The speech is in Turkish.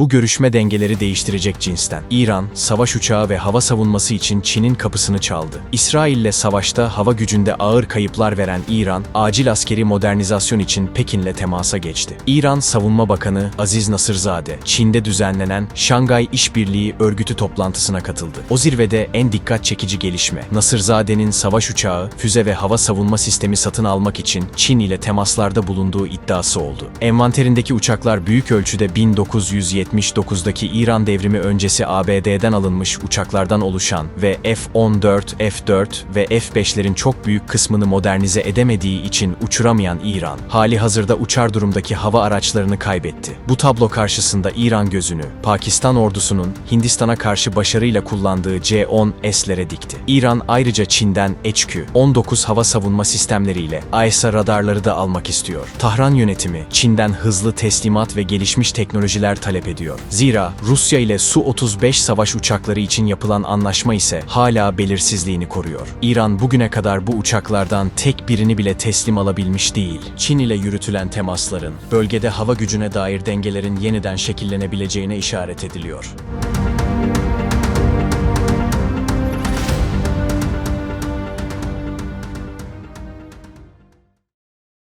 Bu görüşme dengeleri değiştirecek cinsten. İran, savaş uçağı ve hava savunması için Çin'in kapısını çaldı. İsrail'le savaşta hava gücünde ağır kayıplar veren İran, acil askeri modernizasyon için Pekin'le temasa geçti. İran Savunma Bakanı Aziz Nasırzade, Çin'de düzenlenen Şangay İşbirliği Örgütü toplantısına katıldı. O zirvede en dikkat çekici gelişme, Nasırzade'nin savaş uçağı, füze ve hava savunma sistemi satın almak için Çin ile temaslarda bulunduğu iddiası oldu. Envanterindeki uçaklar büyük ölçüde 1979'daki İran devrimi öncesi ABD'den alınmış uçaklardan oluşan ve F-14, F-4 ve F-5'lerin çok büyük kısmını modernize edemediği için uçuramayan İran, hali hazırda uçar durumdaki hava araçlarını kaybetti. Bu tablo karşısında İran gözünü, Pakistan ordusunun Hindistan'a karşı başarıyla kullandığı C-10S'lere dikti. İran ayrıca Çin'den HQ-19 hava savunma sistemleriyle AESA radarları da almak istiyor. Tahran yönetimi Çin'den hızlı teslimat ve gelişmiş teknolojiler talep ediyor. Zira Rusya ile Su-35 savaş uçakları için yapılan anlaşma ise hala belirsizliğini koruyor. İran bugüne kadar bu uçaklardan tek birini bile teslim alabilmiş değil. Çin ile yürütülen temasların bölgede hava gücüne dair dengelerin yeniden şekillenebileceğine işaret ediliyor.